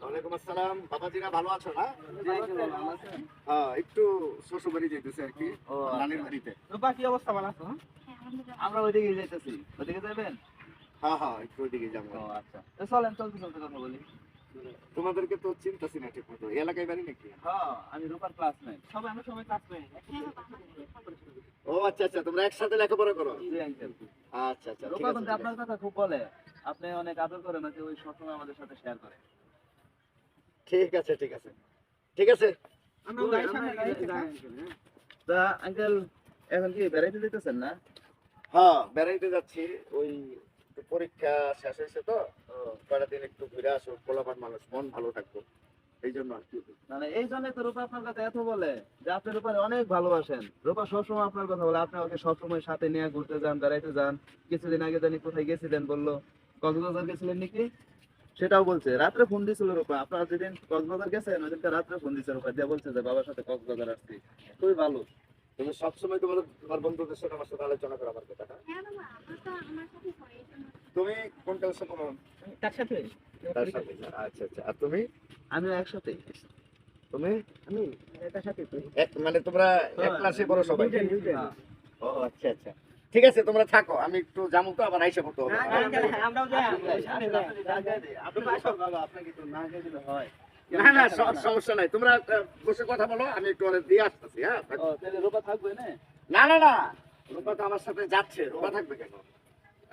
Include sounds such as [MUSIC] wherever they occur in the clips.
ওয়ালাইকুম আসসালাম। বাবাজিরা ভালো আছো না? হ্যাঁ একটু শ্বশুর বাড়ি যেতেছে আর কি ও, নানির বাড়িতে। রূপা কি অবস্থা? ভালো আছো আমরা ওইদিকে যাইতেছি। ওইদিকে যাবেন? হ্যাঁ হ্যাঁ একটু ওইদিকে যাব। আচ্ছা। চলেন চলতে চলতে কথা বলি। তোমাদেরকে তো চিন্তাছি না ঠিক মতো এই এলাকায় বাড়ি নাকি? হ্যাঁ আমি রূপার ক্লাস নেই। সবাই আমরা সবাই ক্লাস নেই ও আচ্ছা আচ্ছা তোমরা একসাথে লেখাপড়া করো? জি আঙ্কেল আচ্ছা আচ্ছা রূপা আপনার কথা খুব বলে। আপনি অনেক আদর করেন যে ওই সবসময় আমাদের সাথে শেয়ার করে। ঠিক আছে ঠিক আছে। ঠিক আছে? তা আঙ্কেল এখন কি বেড়াইতে দিতেছেন না? হ্যাঁ বেড়াইতে যাচ্ছি। ওই একটু পরীক্ষা শেষ হয়েছে তো কয়টা দিন একটু ঘুরে আসো পোলাপান মানুষ মন ভালো থাকব। এই জন্য আর কি। মানে এই জন্য তো রূপা আপনার কথা এত বলে যে আপনি রূপার অনেক ভালোবাসেন। রূপা সবসময় আপনার কথা বলে আপনি ওকে সবসময় সাথে নিয়ে ঘুরতে যান বেড়াইতে যান। কিছুদিন আগে জানি কোথায় গেছিলেন বলল কক্সবাজার গেছিলেন নাকি? সেটাও বলছে রাত্রে ফোন দিয়েছিল রূপা। আপনারা যেদিন কক্সবাজার গেছেন ওই দিনটা রাত্রে ফোন দিয়েছে রূপা। দিয়ে বলছে যে বাবার সাথে কক্সবাজার আসছি। খুবই ভালো। তুমি সবসময় তোমাদের তোমার বন্ধুদের সাথে আমার সাথে আলোচনা করো আমার কথা তুমি কোন ক্লাসে পড়ো? তার সাথে। তার সাথে আচ্ছা আচ্ছা। আর তুমি? আমিও একসাথে। তুমি? আমি তার সাথে এক মানে তোমরা এক ক্লাসে পড়ো সবাই। হ্যাঁ। ও আচ্ছা আচ্ছা। ঠিক আছে তোমরা থাকো। আমি একটু যাব তো আবার আইসা করতে হবে। না না স- সমস্যা নাই। তোমরা বসে কথা বলো আমি একটু দিয়ে আসতেছি হ্যাঁ? থাকো। থাকবে না? না না না। রূপা তো আমার সাথে যাচ্ছে। রূপা থাকবে কেন?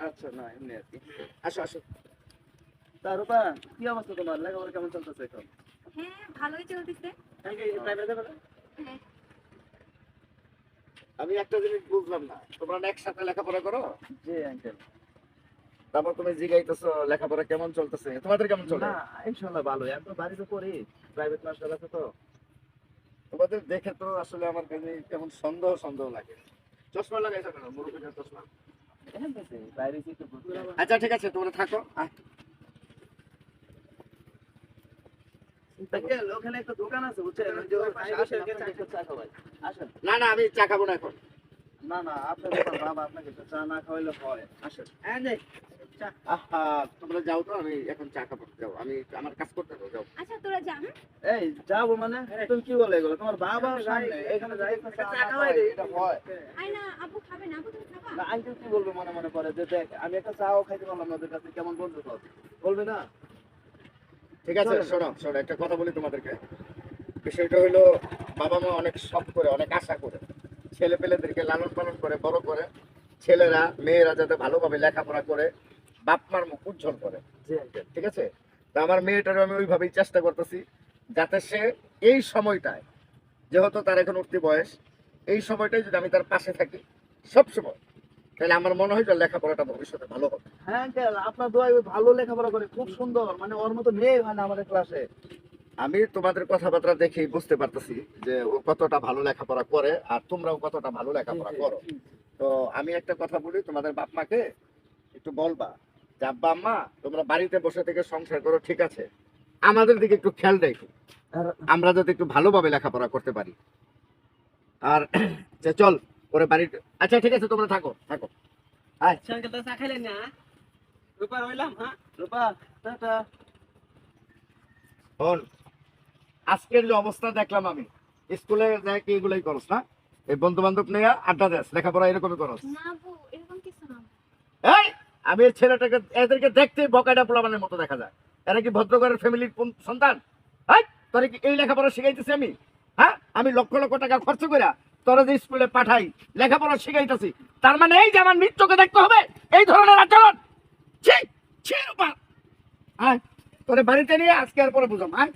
আচ্ছা না এমনি আর কি। আসো আসো। তা রূপা কি অবস্থা তোমার? লেখাপড়া কেমন চলতেছে এখন? হ্যাঁ ভালোই চলতেছে। হ্যাঁ আমি একটা জিনিস বুঝলাম না। তোমরা একসাথে লেখাপড়া করো? জি আঙ্কেল তারপর তুমি জিগাইতেছো লেখাপড়া কেমন চলতেছে? তোমাদের কেমন চলে? না ইনশাল্লাহ ভালো এখন বাড়িতে পড়ি প্রাইভেট মাস্টার আছে তো। তোমাদের দেখে তো আসলে আমার কাছে কেমন সন্দেহ সন্দেহ লাগে। চশমা লাগাইছো কেন? মুরুখের চশমা? আচ্ছা ঠিক আছে তোমরা থাকো। খাওয়াই। আসেন না না আমি চা খাব না এখন। না না আপনার বাবা আপনাকে চা না খাওয়াইলে হয়। আসেন। আহা তোমরা যাও তো আমি এখন চা খাব যাও আমি আমার কাজ করতে দাও যাও। আচ্ছা তোরা যা হ্যাঁ? এই যাব মানে? তুমি কি বলে এগুলো? তোমার বাবা সামনে এখানে যাই। চা খাওয়াই দিই, এটা হয় আয় না আব্বু খাবে না আব্বু তুমি খাবা? না আঙ্কেল কি বলবে মনে মনে করে? যে দেখ আমি একটা চাও খাইতে পারলাম না ওদের কাছে কেমন বলতে পারো বলবে না? ঠিক আছে শোনো শোনো একটা কথা বলি তোমাদেরকে। বিষয়টা হলো বাবা মা অনেক শখ করে অনেক আশা করে। ছেলে পেলেদেরকে লালন পালন করে বড় করে। ছেলেরা মেয়েরা যাতে ভালোভাবে লেখাপড়া করে বাপ মার মুখ উজ্জ্বল করে। ঠিক আছে? তা আমার মেয়েটারও আমি ওইভাবেই চেষ্টা করতেছি যাতে সে এই সময়টায় যেহেতু তার এখন উঠতি বয়স এই সময়টায় যদি আমি তার পাশে থাকি সব সময় তাহলে আমার মনে হয় যে লেখাপড়াটা ভবিষ্যতে ভালো হবে। হ্যাঁ আঙ্কেল আপনার ওই ভালো লেখাপড়া করে খুব সুন্দর। মানে ওর মতো মেয়ে হয় না আমাদের ক্লাসে। আমি তোমাদের কথাবার্তা দেখেই বুঝতে পারতেছি যে ও কতটা ভালো লেখাপড়া করে আর তোমরাও কতটা ভালো লেখাপড়া করো। তো আমি একটা কথা বলি তোমাদের বাপ মাকে একটু বলবা। আব্বা আম্মা তোমরা বাড়িতে বসে থেকে সংসার করো ঠিক আছে? আমাদের দিকে একটু খেয়াল রেখো। আর আমরা যাতে একটু ভালোভাবে লেখাপড়া করতে পারি। আর [CLEARS THROAT] যে চল ওরে বাড়িতে আচ্ছা ঠিক আছে তোমরা থাকো থাকো। আয়। রূপা টাটা শোন আজকের যে অবস্থা দেখলাম আমি স্কুলে যাই কি এগুলোই করস না? এই বন্ধু বান্ধব নিয়ে আড্ডা দেস লেখাপড়া এরকমই করস। না এরকম কিছু না। এই! আমি এই ছেলেটাকে, এদেরকে দেখতে বকাটা পোলাবানের মতো দেখা যায়। এরা কি ভদ্রঘরের ফ্যামিলির সন্তান? হ্যাঁ তোরা কি এই লেখাপড়া শিখাইতেছি আমি? হ্যাঁ আমি লক্ষ লক্ষ টাকা খরচ করে তোরা যে স্কুলে পাঠাই, লেখাপড়া শিখাইতেছি, তার মানে এই যে আমার মৃত্যুকে দেখতে হবে? এই ধরনের আচরণ? ছি ছি, রূপা। আয়, তোরে বাড়িতে নিয়ে আজকে আর পরে বুঝাম আয়।